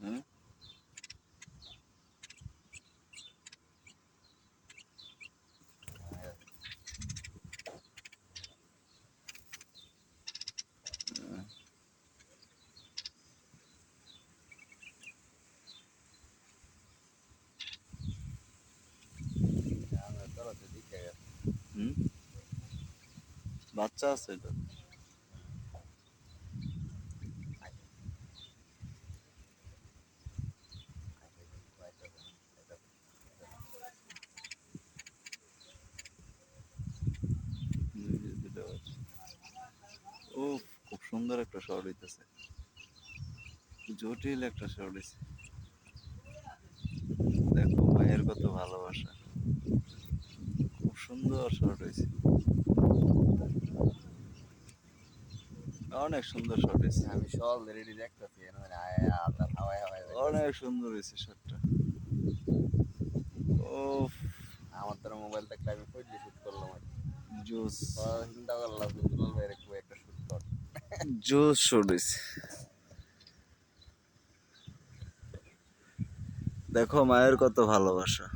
হুম আমার তলাতে বাচ্চা আছে এটা উফ খুব সুন্দর একটা শহর হইতেছে। জটিল একটা শট হইছে। দেখো মায়ের কত ভালোবাসা। খুব সুন্দর শট হয়েছে অনেক সুন্দর শট হয়েছে আমি সল রেডি দেখতেছি মানে অনেক সুন্দর হয়েছে শটটা ও আমার তোর মোবাইল থাকলে আমি কইলে শুট করলাম আর কি। জোস। চিন্তা করলাম দুলাল শুট কর জোস হয়েছে দেখো মায়ের কত ভালোবাসা।